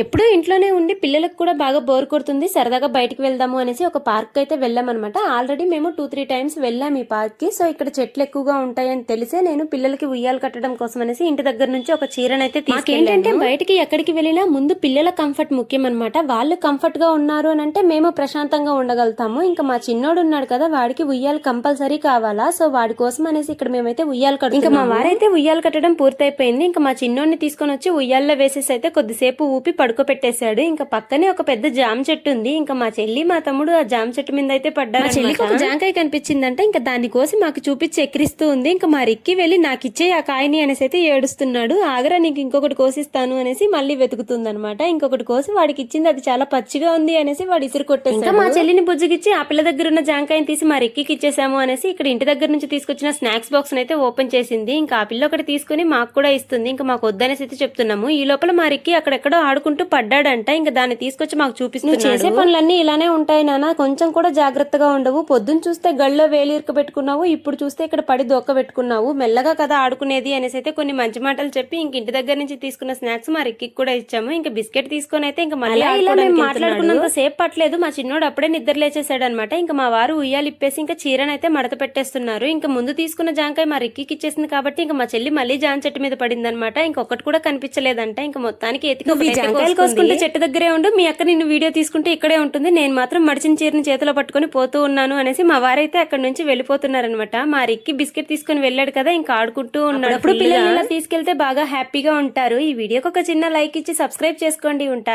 ఎప్పుడూ ఇంట్లోనే ఉండి పిల్లలకు కూడా బాగా బోర్ కొడుతుంది సరదాగా బయటికి వెళ్దాము అనేసి ఒక పార్క్ అయితే వెళ్ళామన్నమాట. ఆల్రెడీ మేము టూ త్రీ టైమ్స్ వెళ్ళాం ఈ పార్క్కి సో ఇక్కడ చెట్లు ఎక్కువగా ఉంటాయని తెలిసే నేను పిల్లలకి ఉయ్యాలు కట్టడం కోసం అనేసి ఇంటి దగ్గర నుంచి ఒక చీరనైతే తీసుకెళ్ళంటే బయటికి ఎక్కడికి వెళ్ళినా ముందు పిల్లల కంఫర్ట్ ముఖ్యం అనమాట వాళ్ళు కంఫర్ట్గా ఉన్నారు అని అంటే మేము ప్రశాంతంగా ఉండగలుగుతాము. ఇంకా మా చిన్నోడు ఉన్నాడు కదా వాడికి ఉయ్యాలు కంపల్సరీ కావాలా? సో వాడి కోసం అనేసి ఇక్కడ మేమైతే ఉయ్యాలు కట్టు ఇంకా మా వారైతే ఉయ్యాలు కట్టడం పూర్తయిపోయింది. ఇంకా మా చిన్నోడిని తీసుకొని వచ్చి ఉయ్యాల్లో వేసేసి అయితే కొద్దిసేపు ఊపి పడుకోబెట్టేశాడు. ఇంకా పక్కనే ఒక పెద్ద జామ చెట్టు ఉంది. ఇంకా మా చెల్లి మా తమ్ముడు ఆ జామ చెట్టు మీద అయితే పడ్డారు చెల్లికి ఒక జాంకాయ కనిపించిందంటే. ఇంకా దాని కోసి మాకు చూపించి ఎక్కిరిస్తూ ఉంది. ఇంకా మా రిక్కి వెళ్ళి నాకు ఇచ్చే ఆ కాయని అనేసి అయితే ఏడుస్తున్నాడు. ఆగరా నీకు ఇంకొకటి కోసిస్తాను అనేసి మళ్ళీ వెతుకుతుంది అనమాట ఇంకొకటి కోసి వాడికి ఇచ్చింది అది చాలా పచ్చిగా ఉంది అనేసి వాడు ఇసురు కొట్టేసి ఇంకా మా చెల్లిని బుజ్జిగిచ్చి ఆ పిల్ల దగ్గర ఉన్న జాంకాయని తీసి మా రిక్కికి ఇచ్చేసాము అనేసి ఇక్కడ ఇంటి దగ్గర నుంచి తీసుకొచ్చిన స్నాక్స్ బాక్స్ అయితే ఓపెన్ చేసింది. ఇంకా ఆ పిల్ల ఒకటి తీసుకుని మాకు కూడా ఇస్తుంది. ఇంకా మాకు వద్దనేసి అయితే చెప్తున్నాము. ఈ లోపల మా రిక్కి అక్కడెక్కడో ఆడుకుంటూ పడ్డాడంట. ఇంకా దాన్ని తీసుకొచ్చి మాకు చూపిస్తున్నాడు. చేసే పనులన్నీ ఇలానే ఉంటాయి నాన్న కొంచెం కూడా జాగ్రత్తగా ఉండవు. పొద్దున్న చూస్తే గళ్ళలో వేలు ఇరుక పెట్టుకున్నావు. ఇప్పుడు చూస్తే ఇక్కడ పడి దొక్క పెట్టుకున్నావు. మెల్లగా కదా ఆడుకునేది అనేసి అయితే కొన్ని మంచి మాటలు చెప్పి ఇంక ఇంటి దగ్గర నుంచి తీసుకున్న స్నాక్స్ మా రిక్కి కూడా ఇచ్చాము. ఇంకా బిస్కెట్ తీసుకొని అయితే ఇంకా మళ్ళీ మాట్లాడుకున్నంత సేపు పట్టలేదు. మా చిన్నోడు అప్పుడే నిద్ర లేచేసాడు అనమాట ఇంకా మా వారు ఉయ్యాలు ఇప్పేసి ఇంకా చీరనైతే మడత పెట్టేస్తున్నారు. ఇంకా ముందు తీసుకున్న జాంకాయ మా రిక్కికి ఇచ్చేసింది కాబట్టి ఇంకా మా చెల్లి మళ్ళీ జాన్ చెట్టు మీద పడింది అనమాట ఇంకొకటి కూడా కనిపించలేదంట. ఇంకా మొత్తానికి ఎతికి జాంకాయలు కోసుకుంటే చెట్టు దగ్గరే ఉండు. మీ అక్క నిన్ను వీడియో తీసుకుంటే ఇక్కడే ఉంటుంది. నేను మాత్రం మడిచిన చీరని చేతిలో పట్టుకొని పోతూ ఉన్నాను అనేసి మా వారైతే అక్కడ నుంచి వెళ్ళిపోతున్నారనమాట మా రిక్కి బిస్కెట్ తీసుకొని వెళ్ళాడు కదా ఇంకా ఆడుకుంటూ ఉన్నాడు. అప్పుడు పిల్లలు ఇలా తీసుకెళ్తే బాగా హ్యాపీగా ఉంటారు. ఈ వీడియోకి ఒక చిన్న లైక్ ఇచ్చి సబ్స్క్రైబ్ చేసుకోండి. ఉంటాను.